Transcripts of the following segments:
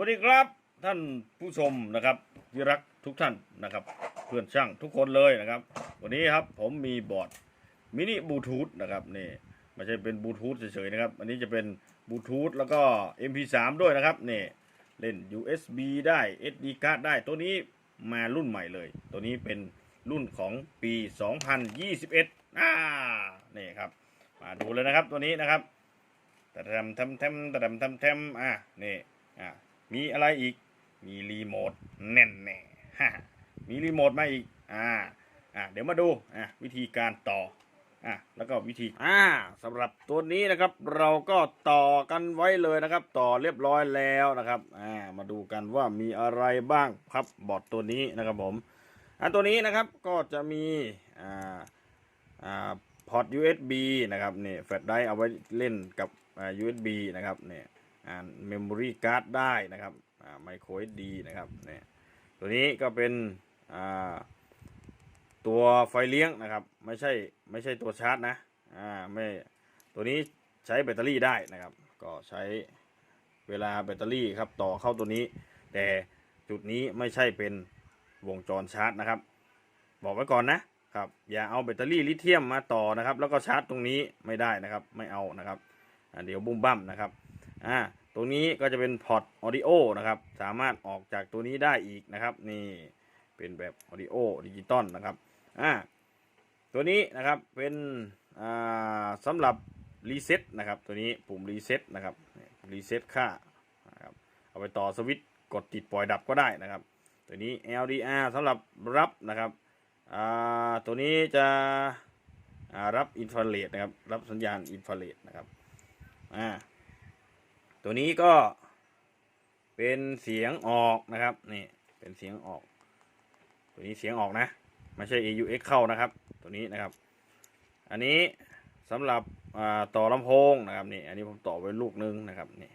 วัสดีครับท่านผู้ชมนะครับที่รักทุกท่านนะครับ เพื่อนช่างทุกคนเลยนะครับ วันนี้ครับผมมีบอร์ดมินิบลูทูธนะครับนี่ไม่ใช่เป็นบลูทูธเฉยๆนะครับ อันนี้จะเป็นบลูทูธแล้วก็ MP3 ด้วยนะครับนี่เล่น USB ได้ SD card ได้ตัวนี้มารุ่นใหม่เลย ตัวนี้เป็นรุ่นของปี 2021อ่านี่ครับมาดูเลยนะครับตัวนี้นะครับแตะทำทำทำตะทำทำทำอะนี่อะ มีอะไรอีก มีรีโมทแน่นแน่มีรีโมทมาอีก อ่า อะเดี๋ยวมาดูอะวิธีการต่อ อะแล้วก็วิธี อ่าสำหรับตัวนี้นะครับ เราก็ต่อกันไว้เลยนะครับ ต่อเรียบร้อยแล้วนะครับ อ่า มาดูกันว่ามีอะไรบ้างครับบอร์ดตัวนี้นะครับผม อะตัวนี้นะครับก็จะมี อ่า อ่า พอร์ต USB นะครับนี่แฟลชไดร์เอาไว้เล่นกับ USB นะครับเนี่ย เมมโมรี่การ์ดได้นะครับไมโคร SD นะครับเนี่ยตัวนี้ก็เป็นตัวไฟเลี้ยงนะครับ ไม่ใช่ไม่ใช่ตัวชาร์จนะอ่าไม่ตัวนี้ใช้แบตเตอรี่ได้นะครับ ก็ใช้เวลาแบตเตอรี่ครับต่อเข้าตัวนี้ แต่จุดนี้ไม่ใช่เป็นวงจรชาร์จนะครับ บอกไว้ก่อนนะครับอย่าเอาแบตเตอรี่ลิเธียมมาต่อนะครับ แล้วก็ชาร์จตรงนี้ไม่ได้นะครับ ไม่เอานะครับเดี๋ยวบุ้มบั้มนะครับ อ่าตรงนี้ก็จะเป็นพอร์ตออดิโอนะครับสามารถออกจากตัวนี้ได้อีกนะครับ นี่เป็นแบบออดิโอดิจิตอลนะครับอ่าตัวนี้นะครับเป็นอ่าสำหรับรีเซ็ตนะครับตัวนี้ปุ่มรีเซ็ตนะครับรีเซ็ตค่านะครับเอาไปต่อสวิตช์กดติดปล่อยดับก็ได้นะครับ ตัวนี้ LDR สำหรับรับนะครับอ่าตัวนี้จะรับอินฟราเรดนะครับรับสัญญาณอินฟราเรดนะครับอ่า ตัวนี้ก็เป็นเสียงออกนะครับนี่เป็นเสียงออก ตัวนี้เสียงออกนะ ไม่ใช่ AUX เข้านะครับ ตัวนี้นะครับ อันนี้สำหรับต่อลำโพงนะครับนี่อันนี้ผมต่อไว้ลูกนึงนะครับนี่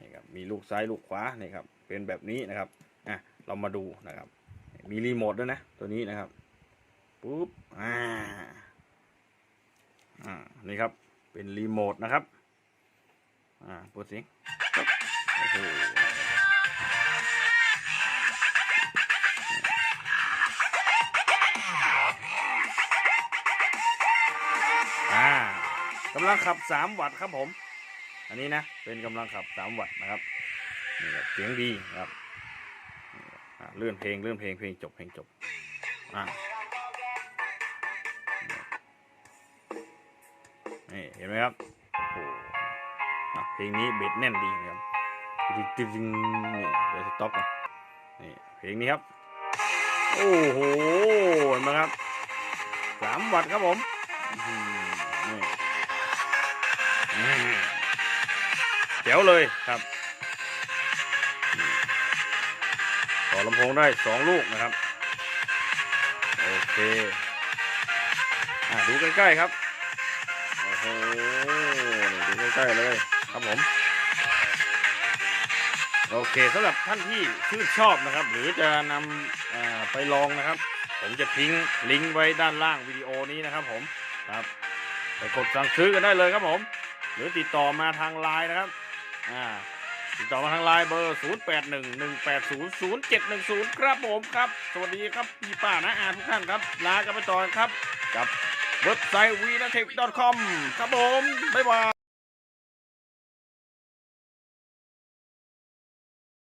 นี่ครับมีลูกซ้ายลูกขวานี่ครับเป็นแบบนี้นะครับอะเรามาดูนะครับ มีรีโมทด้วยนะตัวนี้นะครับปุ๊บอ่าอ่านี่ครับเป็นรีโมทนะครับ อ่าเปิดเสียงโอ้โหอ่ากำลังขับสามวัตต์ครับผม อันนี้นะ เป็นกำลังขับสามวัตต์นะครับนี่ครับเสียงดีครับเลื่อนเพลงเลื่อนเพลงเพลงจบเพลงจบอ่านี่เห็นไหมครับโอ้ เพลงนี้เบ็ดแน่นดีนะครับจริงจริงนี่เดี๋ยวสต็อปก่อนนี่เพลงนี้ครับ โอ้โหเห็นไหมครับสามวัตต์ครับผมเจ๋วเลยครับต่อลำโพงได้สองลูกนะครับ โอเคดูใกล้ๆครับ โอ้โหดูใกล้ๆเลย ครับผม โอเคสำหรับท่านที่ชื่นชอบนะครับ หรือจะนำไปลองนะครับ ผมจะทิ้งลิงก์ไว้ด้านล่างวิดีโอนี้นะครับผมครับไปกดสั่งซื้อกันได้เลยครับผม หรือติดต่อมาทางไลน์นะครับอ่าติดต่อมาทางไลน์เบอร์ 0 8 1 1 8 0 0 7 1 0 ครับผมครับ สวัสดีครับพี่ป้านะอาทุกท่านครับ ลากันไปต่อครับ กับเว็บไซต์ v n a t e c h c o m ครับผม บ๊ายบาย